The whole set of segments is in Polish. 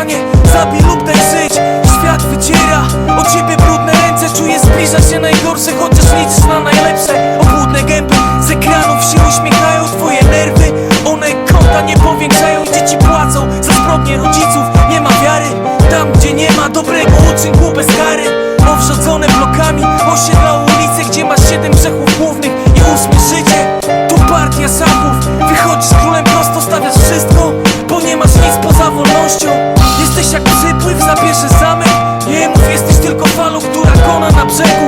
wyzwanie Zabij lub daj żyć. Świat wyciera od ciebie brudne ręce. Czuję zbliża się najgorsze Chociaż liczysz na najlepsze. Obłudne gęby z ekranów się uśmiechają. Twoje nerwy, one konta nie powiększają. Dzieci płacą za zbrodnie rodziców. Nie ma wiary Tam gdzie nie ma dobrego uczynku bez kary. Owrzodzone blokami Osiedla ulice, gdzie masz siedem grzechów głównych I ósme życie. Tu partia sapów Wychodzisz królem prosto, stawiasz wszystko Bo nie masz nic poza wolnością Jesteś jak przypływ, zabierzesz zamek. Nie mów, jesteś tylko falą, która kona na brzegu.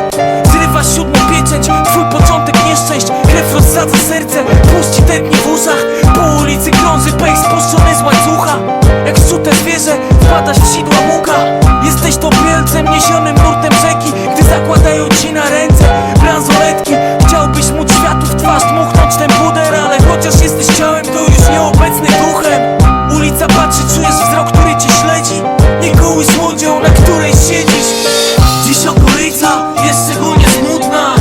Zrywasz siódmą pieczęć, twój początek nieszczęść. Krew rozsadza serce, puści tętni w uszach. Po ulicy krąży pejs spuszczony z łańcucha. Jak szczute zwierzę, wpadasz w sidła muka. Jesteś to bielcem niesionym nurtem jest szczególnie smutna.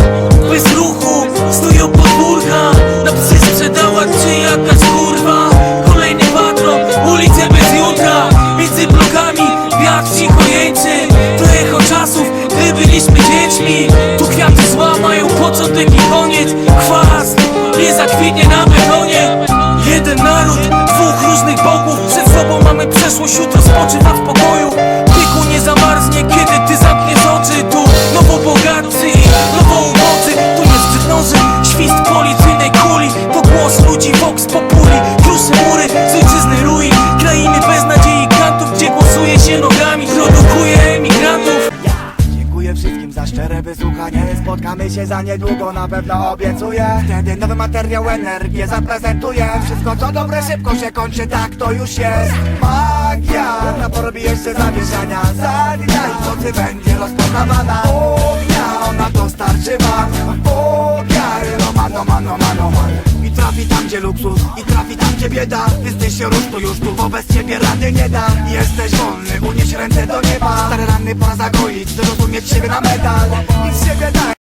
Bez ruchu, stoją podwórka. Na psy sprzedała czy jakaś kurwa. Kolejny patron, ulice bez jutra. Między blokami wiatr cicho jęczy. To echo czasów, gdy byliśmy dziećmi. Tu kwiaty zła mają początek i koniec. Chwast nie zakwitnie na betonie Jeden naród, dwóch różnych bogów. Przed sobą mamy przeszłość, jutro spoczywa w pokoju. Piku nie zamarznie, kiedy Wszystkim za szczere wysłuchanie Spotkamy się za niedługo, na pewno obiecuję. Wtedy nowy materiał, energię zaprezentuję. Wszystko co dobre szybko się kończy, tak to już jest. Magia, na porobi jeszcze zamieszania Za dnia i nocy będzie rozpoznawana. Ognia, ona dostarczy wam. Ogiary, no mano, mano, mano, mano. I trafi tam gdzie luksus, bieda. Jesteś się rusz tu już tu, wobec ciebie rady nie da. Jesteś wolny, unieś ręce do nieba. Stare rany pora zagoić, zrozumieć siebie na medal. Z siebie daj